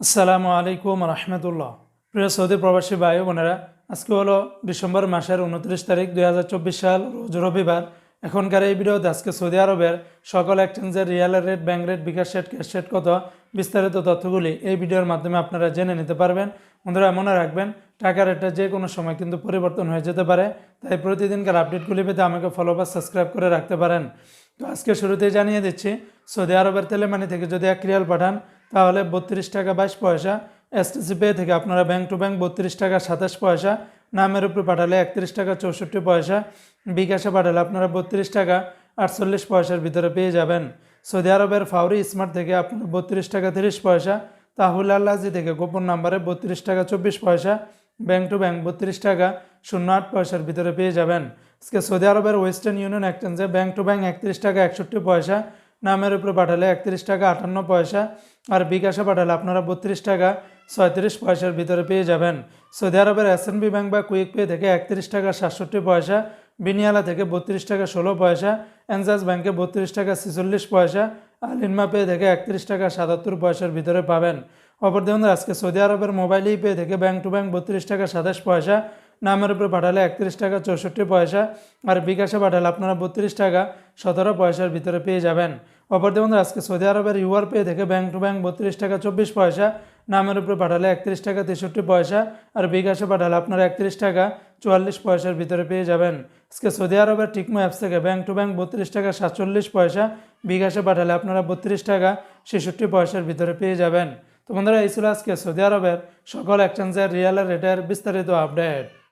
আসসালামু আলাইকুম রহমতুল্লাহ। প্রিয় সৌদি প্রবাসী ভাই বোনেরা, আজকে হলো ডিসেম্বর মাসের উনত্রিশ তারিখ দুই হাজার চব্বিশ সাল, রোজ রবিবার। এখনকার এই ভিডিওতে আজকে সৌদি আরবের সকল এক্সচেঞ্জের riyal rate bank rate, bKash rate, cash rate কত, বিস্তারিত তথ্যগুলি এই ভিডিওর মাধ্যমে আপনারা জেনে নিতে পারবেন। বন্ধুরা, মনে রাখবেন, টাকা রেটটা যে কোনো সময় কিন্তু পরিবর্তন হয়ে যেতে পারে, তাই প্রতিদিনকার আপডেটগুলি পেতে আমাকে ফলো বা সাবস্ক্রাইব করে রাখতে পারেন। তো আজকে শুরুতেই জানিয়ে দিচ্ছি, সৌদি আরবের তেলেমানি থেকে যদি এক রিয়াল পাঠান তাহলে বত্রিশ টাকা বাইশ পয়সা এসটিসি পে থেকে আপনারা ব্যাংক টু ব্যাংক বত্রিশ টাকা সাতাশ পয়সা, নামের উপরে পাঠালে একত্রিশ টাকা চৌষট্টি পয়সা, বিকাশে পাঠালে আপনারা বত্রিশ টাকা আটচল্লিশ পয়সার ভিতরে পেয়ে যাবেন। সৌদি আরবের ফাউরি স্মার্ট থেকে আপনারা বত্রিশ টাকা তিরিশ পয়সা, তাহুল আল্লাজি থেকে গোপন নাম্বারে বত্রিশ টাকা চব্বিশ পয়সা ব্যাংক টু ব্যাংক বত্রিশ টাকা শূন্য আট পয়সার ভিতরে পেয়ে যাবেন। আজকে সৌদি আরবের ওয়েস্টার্ন ইউনিয়ন এক্সচেঞ্জে ব্যাংক টু ব্যাংক একত্রিশ টাকা একষট্টি পয়সা নামের উপরে পাঠালে একত্রিশ টাকা আটান্ন পয়সা আর বিকাশে পাঠালে আপনারা বত্রিশ টাকা ছয়ত্রিশ পয়সার ভিতরে পেয়ে যাবেন। সৌদি আরবের এস ব্যাংক বা কুইক পে থেকে একত্রিশ টাকা সাতষট্টি পয়সা, বিনিয়ালা থেকে বত্রিশ টাকা ষোলো পয়সা, এনজাস ব্যাংকে বত্রিশ টাকা ছেচল্লিশ পয়সা আর ইনমা পে থেকে একত্রিশ টাকা সাতাত্তর পয়সার ভিতরে পাবেন। অপর দেখুন আজকে সৌদি আরবের মোবাইল পে থেকে ব্যাংক টু ব্যাংক বত্রিশ টাকা সাতাশ পয়সা, নামের উপরে পাঠালে একত্রিশ টাকা চৌষট্টি পয়সা আর বিকাশে পাঠালে আপনারা বত্রিশ টাকা সতেরো পয়সার ভিতরে পেয়ে যাবেন। অপর দেখুন আজকে সৌদি আরবের ইউআর পে থেকে ব্যাংক টু ব্যাংক বত্রিশ টাকা চব্বিশ পয়সা, নামের উপরে পাঠালে একত্রিশ টাকা তেষট্টি পয়সা আর বিকাশে পাঠালে আপনারা একত্রিশ টাকা চুয়াল্লিশ পয়সার ভিতরে পেয়ে যাবেন। আজকে সৌদি আরবের টিকমো অ্যাপস থেকে ব্যাংক টু ব্যাংক বত্রিশ টাকা সাতচল্লিশ পয়সা, বিকাশে পাঠালে আপনারা বত্রিশ টাকা ছেষট্টি পয়সার ভিতরে পেয়ে যাবেন। তো বন্ধুরা, এই ছিল আজকে সৌদি আরবের সকল এক্সচেঞ্জের রিয়ালের রেটের বিস্তারিত আপডেট